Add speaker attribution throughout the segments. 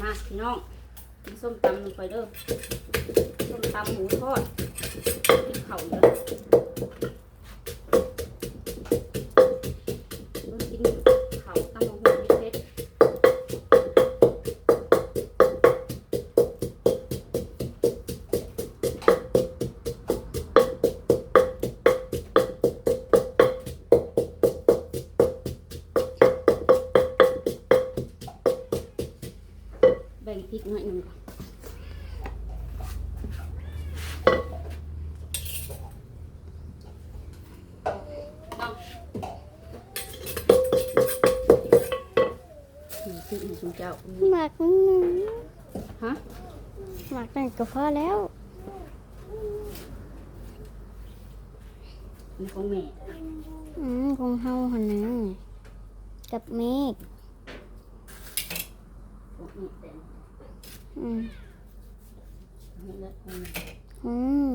Speaker 1: มาพี่น้องกินส้มตำลงไปเด้อส้มตำหมูทอดกินเข่าวเด้อ ห
Speaker 2: มักนั่นก็พอแล้ว
Speaker 1: นี่ของแม่
Speaker 2: อืมของเฮาหันนะกับเมฆ
Speaker 1: ของแม่แต่
Speaker 2: อืม
Speaker 1: นี่แหละของแม่
Speaker 2: อืม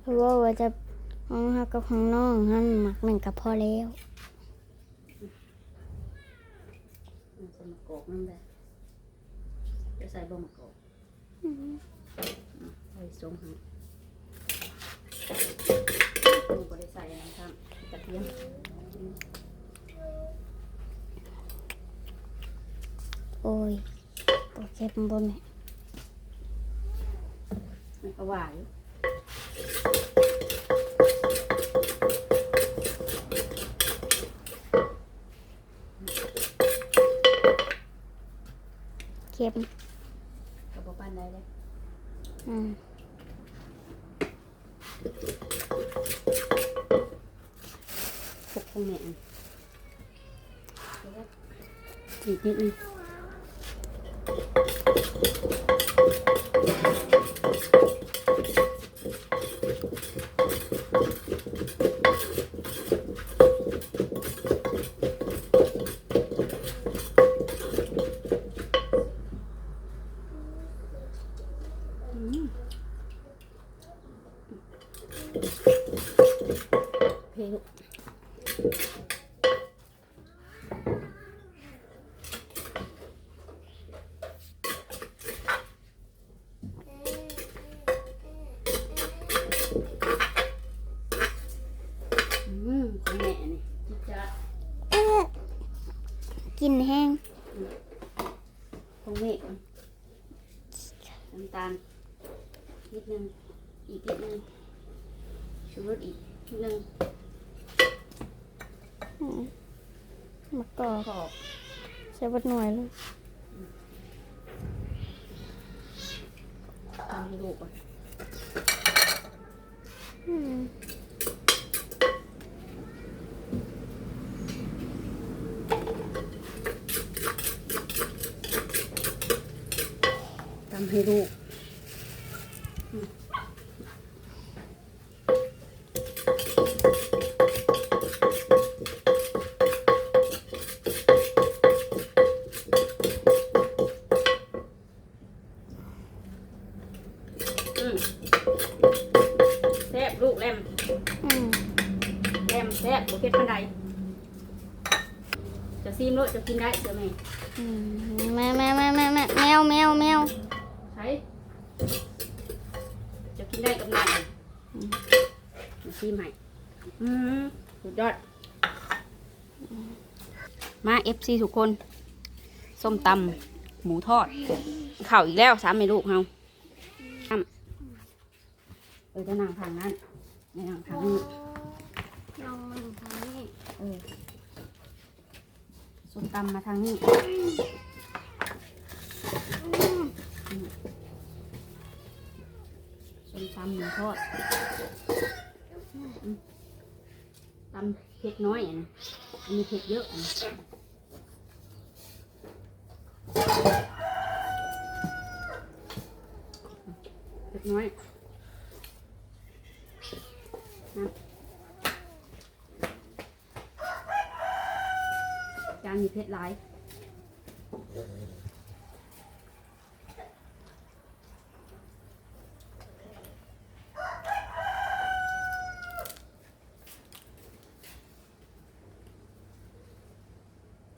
Speaker 2: เพราะว่าว่าจะของเฮากับของน้องหันหมักนั่นก็พอแล้ว
Speaker 1: มันจะมากรอกนั่นแหละจะใส่บ่มากรอก
Speaker 2: อืม
Speaker 1: ใส่ทรงให้หนูก็ได้ใส่อะไรครับกระเทียม
Speaker 2: โอ้ยโอเคมันบ่แม่
Speaker 1: มันก็หวานอยู่
Speaker 2: เค็ม
Speaker 1: กระบอกปานได้เลย
Speaker 2: อืม
Speaker 1: พกของแม่อัน อีกนิดนึง อืมเพลงอืมของแม่นี่จิ๊ดจ๊าด
Speaker 2: เอ๊ะกินแห้ง
Speaker 1: ของแม่น้ำตาลนิดนึง อีกนิดนึงชูรสอีกนิดนึง
Speaker 2: มะกอก
Speaker 1: ขอบ
Speaker 2: ใส่บัดหน่วยเลย
Speaker 1: ทำให้ลูก่อนทำให้ลูกอืมอืมแซ่บลูกแลม
Speaker 2: อืม
Speaker 1: แลมแซ่บบุเก็ตปัน ไดจะซีมรสจะกินได้เสือไหม
Speaker 2: อืมแม่แม่แม่แม่แม่แมวแมวแมว
Speaker 1: ใช้จะกินได้กับนายมาซีมให้อืมสุดยอด มาเอฟซีทุกคน ส้มตำหมูทอดข่าวอีกแล้วสามเมนูเฮาอ้ำเออจะนั่งทางนั้นไม่นั่งทางนี้
Speaker 2: น้ องมันทำนี่
Speaker 1: เออส้มตำมาทางนี้ส้มตำหมูทอดตำเผ็ดน้อยอันนี้เผ็ดเยอะอะนเผ็ดน้อย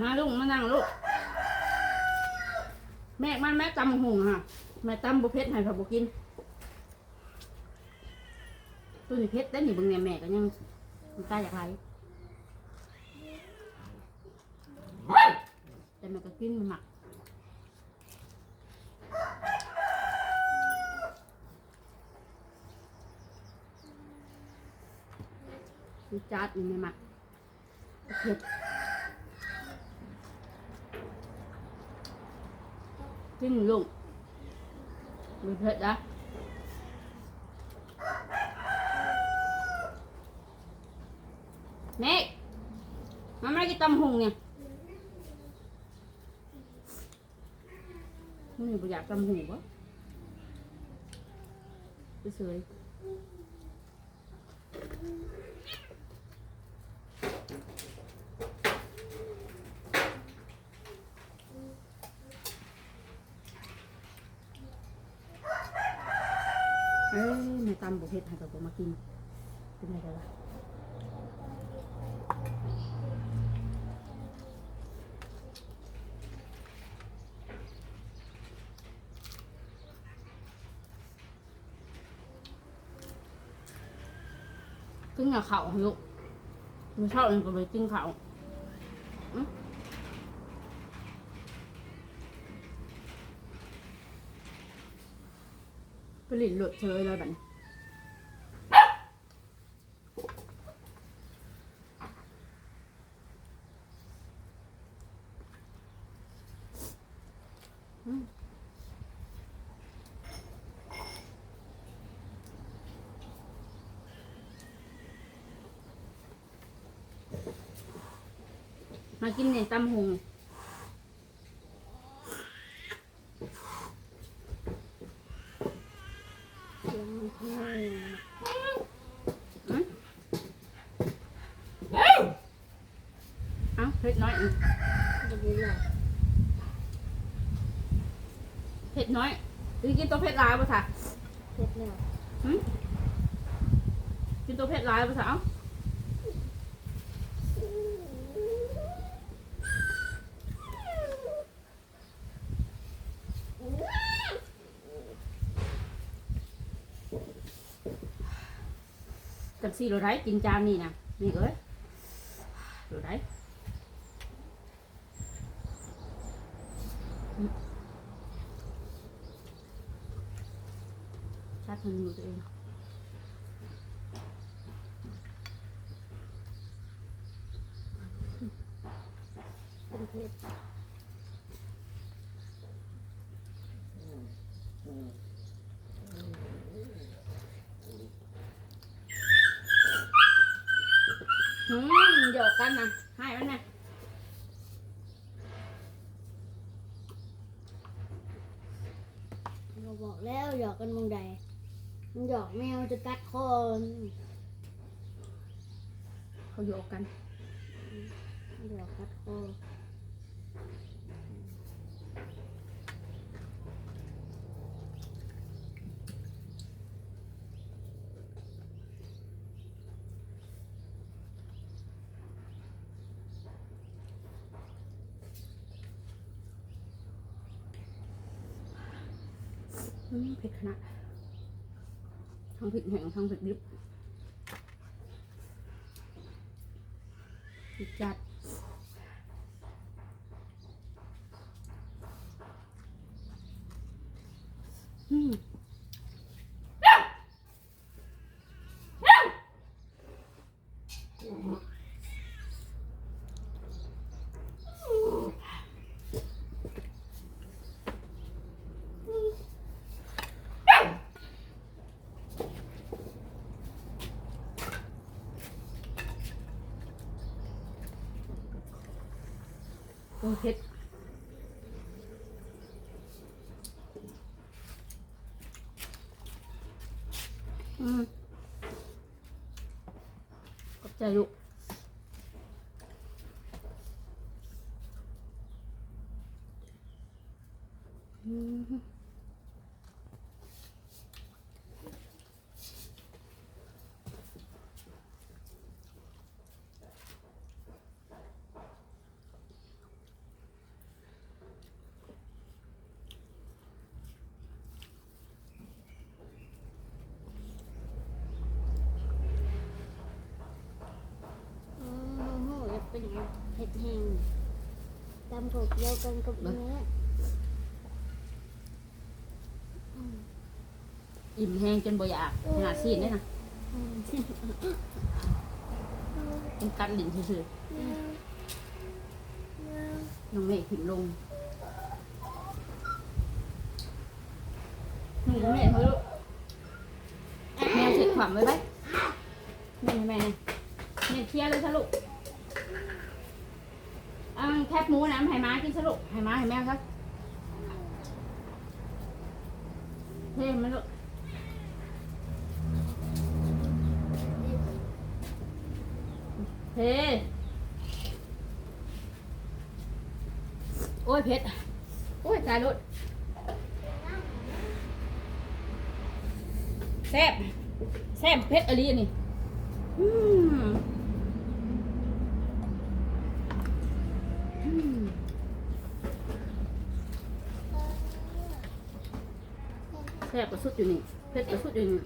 Speaker 1: มาลูกมานั่งลูก แม่มันแม่ตำหุงค่ะแม่ตำบุเพชรให้ผักบุกิน ตัวนี้เพชรได้หนิบางเนี่ยแม่ก็ยังมันตายอยากไรแต่แม่ก็กินมันหมักจัดอยู่ในหมักเผ็ด กินลุงมีเผ็ดนะเมกมันไม่ได้กินตำหุงเนี่ยมันอยู่อยากตำหุงปะไปเสยเอ้ยแม่ตำบุ เพ็ดให้กับผมมากินเป็นไงกันล่ะกินกับข้าวให้ลูกไม่ชอบเลยก็ไปกินข้าวอื้อไปหลินหลุดเชยเลยแบบนี้ มากินเนี่ยตำหง
Speaker 2: เสียงมันเท่า
Speaker 1: อืมเอ้าเผ็ดน้อยอืม
Speaker 2: จะดีหรอ
Speaker 1: เผ็ดน้อยหรือกินตัวเผ็ดร้ายป่ะคะ
Speaker 2: เผ็ดแล้ว
Speaker 1: กินตัวเผ็ดร้ายป่ะคะเอ้า จังสี่เราได้กินจานนี่นะนี่เอ้ยเราได้ชัดมันอยู่ตัวเอง
Speaker 2: เป็นเผ็ด
Speaker 1: อืม หยอกกันนะให้มันนะ
Speaker 2: เราบอกแล้วหยอกกันมองใดมันหยอกแมวจะกัดคอ
Speaker 1: เขาหยอกกัน
Speaker 2: หยอกกัดคอ
Speaker 1: เผ็ดขนาดทั้งเผ็ดแห้งทั้งเผ็ดดิบจัด ขอบใจลูกอืม
Speaker 2: อ๋อโหแล้วเป็นเห็ดแห้งตำกบเดียวกันกับเนื้อ
Speaker 1: อิ่มแห้งจนบ่อยากขนาดซีนเลยนะ
Speaker 2: อืม
Speaker 1: เป็นกัดลิ้นซื่อๆน้องเมฆขึ้นลงหนูแม่เขาลูกแมวเสร็จขวามไว้ไหมแม่แม่แม่เคลียร์เลยสรุป เอาแคบหมูนะให้ม้ากินสรุปให้ม้าให้แมวครับเท่ไหมลูกเฮ้โอ้ยเพชรโอ้ยตายรถแซ่บแซ่บเพชรอะไรนี่อืมอืม แซ่บกว่าสุดอยู่นี่เพชรกว่าสุดอยู่นี่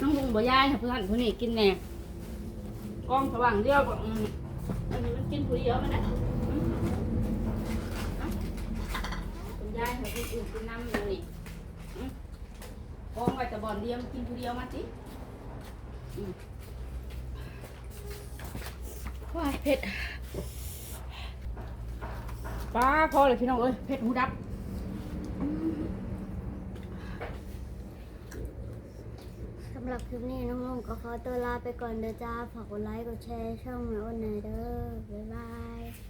Speaker 1: น้องลุงบ่ยายค่ะเพื่อนผู้นี้กินแน่กล้องสว่างเดียวก็อื เยอะมันน่ะอืมเอ้าคุณยายเขาคุณอื่นกินน้ำอยู่นี่พ้องไว้แต่บอนเดียวกินผู้เดียวมาสิอืมว้ายเผ็ดป้าพอเลยพี่น้องเอ้ยเผ็ดหูดับ
Speaker 2: สำ หรับคลิปนี้น้องลุงก็ขอตัวลาไปก่อนเด้อจ้า ฝากกดไลค์ กดแชร์ช่องแม่อ้นหน่อยเด้อ บ๊ายบาย